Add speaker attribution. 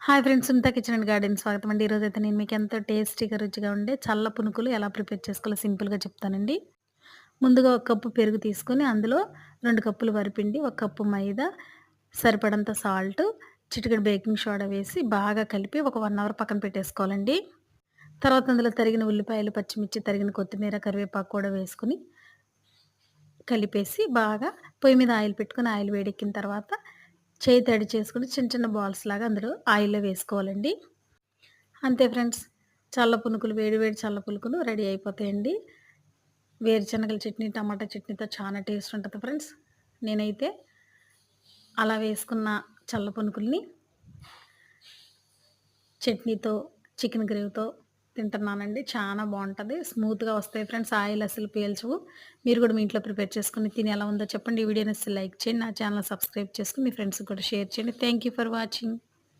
Speaker 1: Hi friends Sunitha kitchen and garden స్వాగతం అండి. ఈరోజు అయితే నేను మీకు ఎంతో టేస్టీగా రుచిగా ఉండే చల్ల పునుకులు ఎలా ప్రిపేర్ చేసుకోవాలో సింపుల్గా చెప్తానండి. ముందుగా ఒక కప్పు పెరుగు తీసుకొని అందులో రెండు కప్పులు వరిపిండి ఒక కప్పు మైదా సరిపడంత సాల్ట్ చిటికెడు బేకింగ్ సోడా వేసి బాగా కలిపి ఒక వన్ అవర్ పక్కన పెట్టేసుకోవాలండి. తర్వాత అందులో తరిగిన ఉల్లిపాయలు పచ్చిమిర్చి తరిగిన కొత్తిమీర కరివేపాకు కూడా వేసుకుని కలిపేసి బాగా పొయ్యి మీద ఆయిల్ పెట్టుకుని ఆయిల్ వేడెక్కిన తర్వాత చేయి తడి చేసుకుని చిన్న చిన్న బాల్స్ లాగా అందులో ఆయిల్లో వేసుకోవాలండి. అంతే ఫ్రెండ్స్ చల్ల పునుకులు వేడి వేడి చల్ల పునుకులు రెడీ అయిపోతాయండి. వేరుశనగల చట్నీ టమాటా చట్నీతో చాలా టేస్ట్ ఉంటుంది ఫ్రెండ్స్. నేనైతే అలా వేసుకున్న చల్ల పునుకుల్ని చట్నీతో చికెన్ గ్రేవీతో తింటున్నానండి. చాలా బాగుంటుంది. స్మూత్గా వస్తాయి ఫ్రెండ్స్. ఆయిల్ అసలు పీల్చవు. మీరు కూడా మీ ఇంట్లో ప్రిపేర్ చేసుకుని తిని ఎలా ఉందో చెప్పండి. ఈ వీడియోని లైక్ చేయండి. నా ఛానల్ సబ్స్క్రైబ్ చేసుకుని మీ ఫ్రెండ్స్కి కూడా షేర్ చేయండి. Thank for watching.